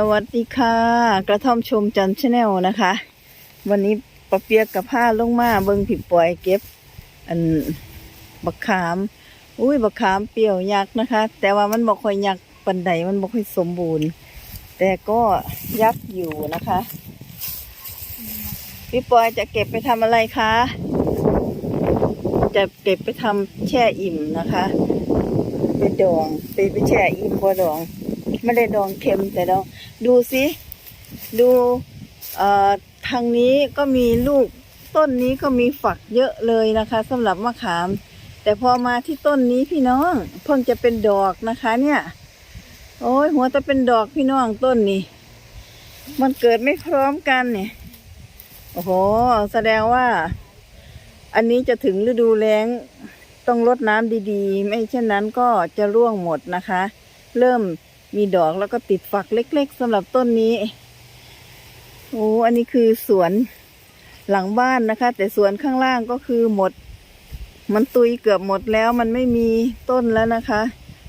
สวัสดีค่ะ กระท่อมชมจันชาแนลนะคะ วันนี้ปะเปียกกับผ้าลงมาเบิงผิดปล่อยเก็บ อันบักขาม อุ้ยบักขามเปรี้ยวยักษ์นะคะ แต่ว่ามันบอกค่อยยักษ์ปันใดมันบอกค่อยสมบูรณ์ แต่ก็ยักษ์อยู่นะคะพี่ปอยจะเก็บไปทำอะไรคะ จะเก็บไปทำแช่อิ่มนะคะ ไปดองไปไปแช่อิ่มบ่ดอง ไม่ได้ดองเค็มแต่ดองดูสิดูทางนี้ก็มีลูกต้นนี้ก็มีฝักเยอะเลยนะคะสำหรับมะขาม แต่พอมาที่ต้นนี้พี่น้องเพิ่งจะเป็นดอกนะคะ เนี่ย โอ้ยหัวจะเป็นดอกพี่น้องต้นนี้ มันเกิดไม่พร้อมกันเนี่ยโอ้โห แสดงว่า อันนี้จะถึงฤดูแล้งต้องรดน้ำดีๆ ไม่เช่นนั้นก็จะร่วงหมดนะคะ เริ่ม มีดอกแล้วก็ติดฝักเล็ก ๆสำหรับต้นนี้ โอ้ อันนี้คือสวนหลังบ้านนะคะ แต่สวนข้างล่างก็คือหมด มันตุยเกือบหมดแล้วมันไม่มีต้นแล้วนะคะ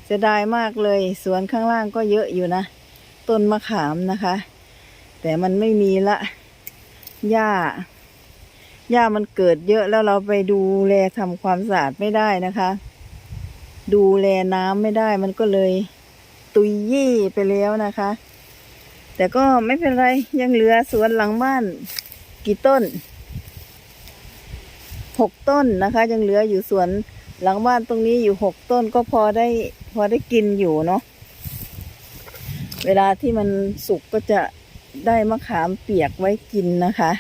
เสียดายมากเลยสวนข้างล่างก็เยอะอยู่นะ ต้นมะขามนะคะ แต่มันไม่มีละหญ้าหญ้ามันเกิดเยอะแล้วเราไปดูแลทำความสะอาดไม่ได้นะคะ ดูแลน้ำไม่ได้มันก็เลย ตุยยี่ไปแล้วนะคะ แต่ก็ไม่เป็นไรยังเหลือสวนหลังบ้าน กี่ต้นหกต้นนะคะ ยังเหลืออยู่สวนหลังบ้านตรงนี้อยู่หกต้นก็พอได้พอได้กินอยู่เนาะเวลาที่มันสุกก็จะได้มะขามเปียกไว้กินนะคะ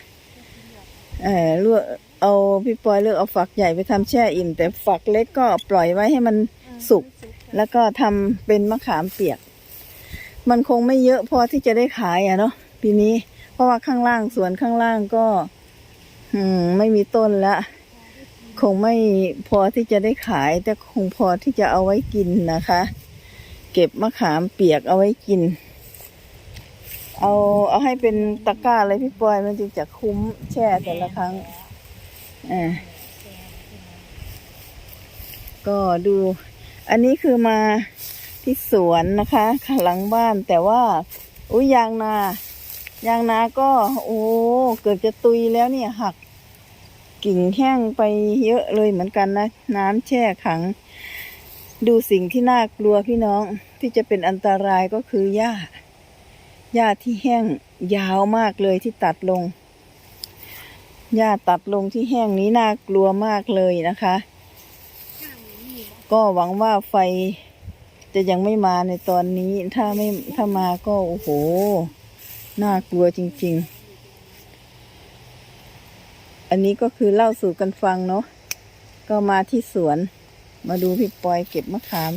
เออเลือกเอาพี่ปอยเลือกเอาฝักใหญ่ไปทำแช่อิ่ม แต่ฝักเล็กก็ปล่อยไว้ให้มันสุก แล้วก็ทำเป็นมะขามเปียก มันคงไม่เยอะพอที่จะได้ขายอะเนาะปีนี้ เพราะว่าข้างล่างสวนข้างล่างก็ อืม ไม่มีต้นละคงไม่พอที่จะได้ขาย แต่คงพอที่จะเอาไว้กินนะคะ เก็บมะขามเปียกเอาไว้กิน เอาเอาให้เป็นตะกร้าเลยพี่ปอยมันจึงจะคุ้มแช่แต่ละครั้งอ่าก็ดู อันนี้คือมาที่สวนนะคะข้างหลังบ้านแต่ว่าอุ้ยยางนายางนาก็ โอ้เกือบจะตุยแล้วเนี่ยหัก กิ่งแห้งไปเยอะเลยเหมือนกันนะ น้ำแช่ขัง ดูสิ่งที่น่ากลัวพี่น้องที่จะเป็นอันตรายก็คือหญ้าหญ้าที่แห้งยาวมากเลยที่ตัดลงหญ้าตัดลงที่แห้งนี้น่ากลัวมากเลยนะคะ ก็หวังว่าไฟจะยังไม่มาในตอนนี้ ถ้าไม่ถ้ามาก็โอ้โห น่ากลัวจริง ๆ อันนี้ก็คือเล่าสู่กันฟังเนาะ ก็มาที่สวน มาดูพี่ปอยเก็บมะขาม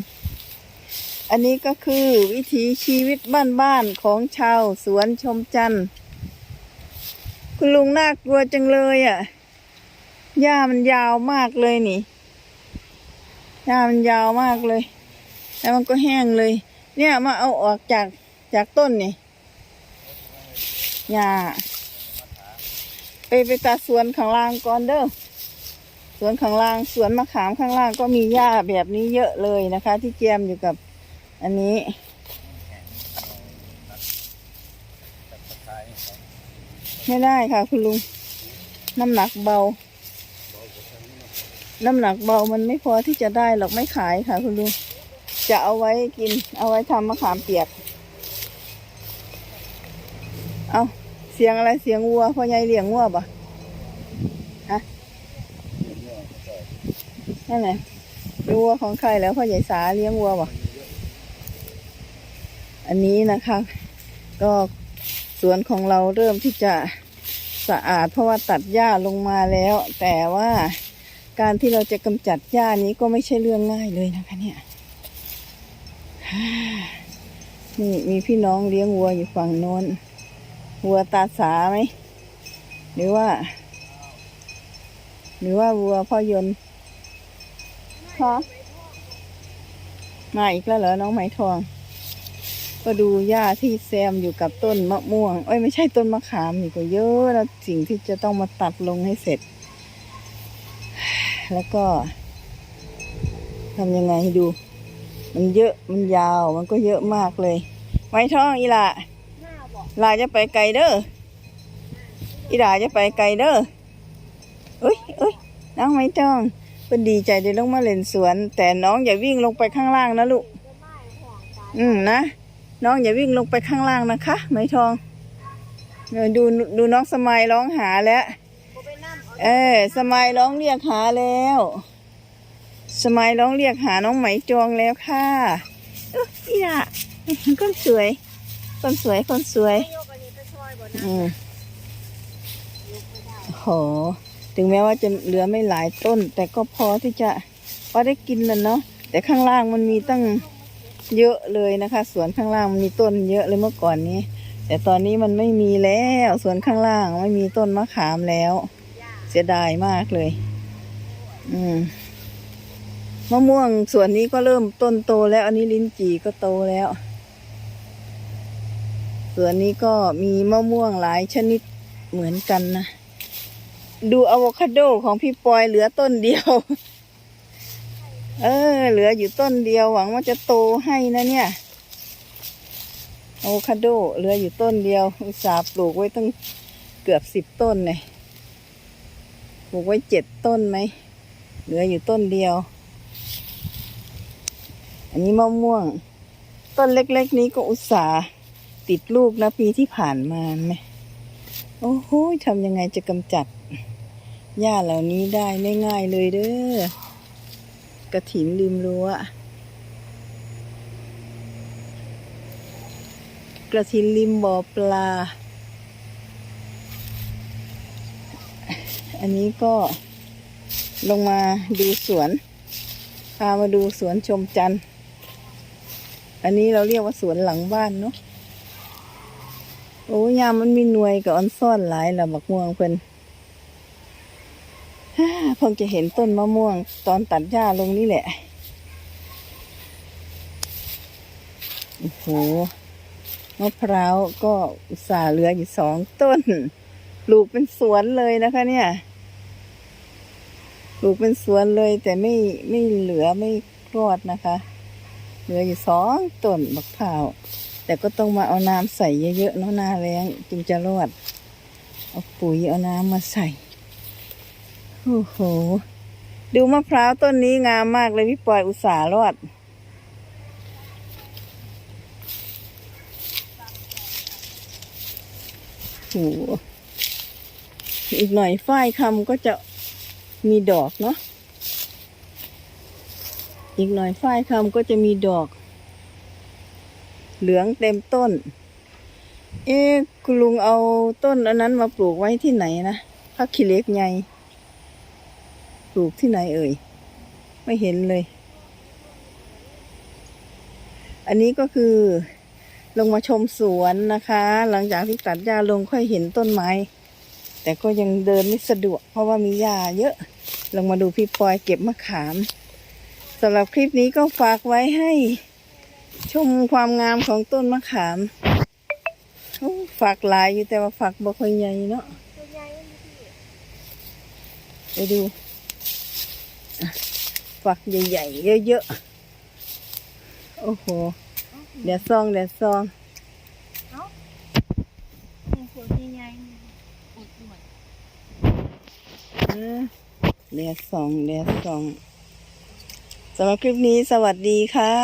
อันนี้ก็คือวิถีชีวิตบ้านๆของชาวสวนชมจันทร์ คุณลุงน่ากลัวจังเลยอะ่ะ หญ้ามันยาวมากเลยนี่ ญ้ามันยาวมากเลย แล้วมันก็แห้งเลย เนี่ยมาเอาออกจากจากต้นนี่หญ้าไปไปตัดสวนข้างล่างก่อนเด้อสวนข้างล่างสวนมะขามข้างล่างก็มีหญ้าแบบนี้เยอะเลยนะคะ ที่แจมอยู่กับอันนี้ไม่ได้ค่ะคุณลุง น้ำหนักเบา น้ำหนักเบามันไม่พอที่จะได้หรอกไม่ขายค่ะ คุณลุงจะเอาไว้กิน เอาไว้ทำมะขามเปียก เอาเสียงอะไรเสียงวัวพ่อใหญ่เลี้ยงวัวปะฮะนั่นไงวัวของใครแล้วพ่อใหญ่สาเลี้ยงวัวปะอันนี้นะคะ ก็สวนของเราเริ่มที่จะสะอาดเพราะว่าตัดหญ้าลงมาแล้ว แต่ว่า การที่เราจะกำจัดหญ้านี้ก็ไม่ใช่เรื่องง่ายเลยนะคะเนี่ยนี่มีพี่น้องเลี้ยงวัวอยู่ฝั่งโน้น วัวตาสาไหม หรือว่า หรือว่าวัวพ่อยนต์คะมาอีกแล้วเหรอน้องไหมทอง ก็ดูหญ้าที่แซมอยู่กับต้นมะม่วง เอ้ยไม่ใช่ต้นมะขามนี่ก็เยอะแล้วสิ่งที่จะต้องมาตัดลงให้เสร็จ แล้วก็ทำยังไงให้ดู มันเยอะมันยาวมันก็เยอะมากเลย ไม้ทองอีหละน่าลาจะไปไกลเด้ออีดาจะไปไกลเด้อเอ้ยเอ้ยน้องไม่ต้องเป็นดีใจได้ลงมาเล่นสวน แต่น้องอย่าวิ่งลงไปข้างล่างนะลูกอืมนะน้องอย่าวิ่งลงไปข้างล่างนะคะไหมทองเออดูดูน้องสมัยร้องหาแล้ว เออ สมัยร้องเรียกหาแล้ว สมัยร้องเรียกหาน้องไหมจองแล้วค่ะเอ้ยอีน่ะคนสวย คนสวย คนสวย อืมโห ถึงแม้ว่าจะเหลือไม่หลายต้น แต่ก็พอที่จะพอได้กินแล้วเนาะ แต่ข้างล่างมันมีตั้งเยอะเลยนะคะ สวนข้างล่างมันมีต้นเยอะเลยเมื่อก่อนนี้ แต่ตอนนี้มันไม่มีแล้ว สวนข้างล่างไม่มีต้นมะขามแล้ว เสียดายมากเลย อืมมะม่วงสวนนี้ก็เริ่มต้นโตแล้ว อันนี้ลิ้นจี่ก็โตแล้วสวนนี้ก็มีมะม่วงหลายชนิดเหมือนกันนะ ดูอะโวคาโดของพี่ปอยเหลือต้นเดียว เออ เหลืออยู่ต้นเดียวหวังว่าจะโตให้นะเนี่ยอะโวคาโดเหลืออยู่ต้นเดียว อุตส่าห์ปลูกไว้ตั้งเกือบสิบต้นเลย ปลูกไว้เจ็ดต้นไหม เหลืออยู่ต้นเดียว อันนี้มะม่วง ต้นเล็กๆนี้ก็อุตส่าห์ติดลูกนะปีที่ผ่านมาไหมโอ้โหทำยังไงจะกำจัดหญ้าเหล่านี้ได้ง่ายๆเลยเด้อกระถินริมรั้วกระถินริมบ่อปลา อันนี้ก็ลงมาดูสวน พามาดูสวนชมจันทร์ อันนี้เราเรียกว่าสวนหลังบ้านเนาะ โอ้ยามมันมีหน่วยกับออนซ่อนหลายละบักม่วงเพิ่นฮ่าเพิ่งจะเห็นต้นมะม่วง ตอนตัดหญ้าลงนี่แหละ โอ้โห มะพร้าวก็อุตส่าห์เหลืออยู่สองต้น ปลูกเป็นสวนเลยนะคะเนี่ย ปลูกเป็นสวนเลย แต่ไม่ไม่เหลือไม่รอดนะคะ เหลืออยู่สองต้นบักพร้าวแต่ก็ต้องมาเอาน้ำใส่เยอะๆเนาะหน้าแรงจึงจะรอด เอาปุ๋ยเอาน้ำมาใส่โอ้โหดูมะพร้าวต้นนี้งามมากเลยพี่ปอยอุตส่าห์รอดโอ้โหอีกหน่อยฝ้ายคำก็จะ มีดอกเนาะอีกหน่อยฝ้ายคำก็จะมีดอก เหลืองเต็มต้น เอ๊ะคุณลุงเอาต้นอันนั้นมาปลูกไว้ที่ไหนนะพักขี้เล็กไงปลูกที่ไหนเอ่ย ไม่เห็นเลย อันนี้ก็คือ ลงมาชมสวนนะคะ หลังจากที่ตัดหญ้าลงค่อยเห็นต้นไม้ แต่ก็ยังเดินไม่สะดวก เพราะว่ามีหญ้าเยอะ ลงมาดูพี่ปอยเก็บมะขามสำหรับคลิปนี้ก็ฝากไว้ให้ ชมความงามของต้นมะขามฝักหลายอยู่แต่ว่าฝักบ่ค่อยใหญ่เนาะไปดูฝักใหญ่ๆเยอะๆ โอ้โห เดี๋ยวซอง เดี๋ยวซอง เออเดี๋ยวซองเดี๋ยวซองสำหรับคลิปนี้สวัสดีค่ะ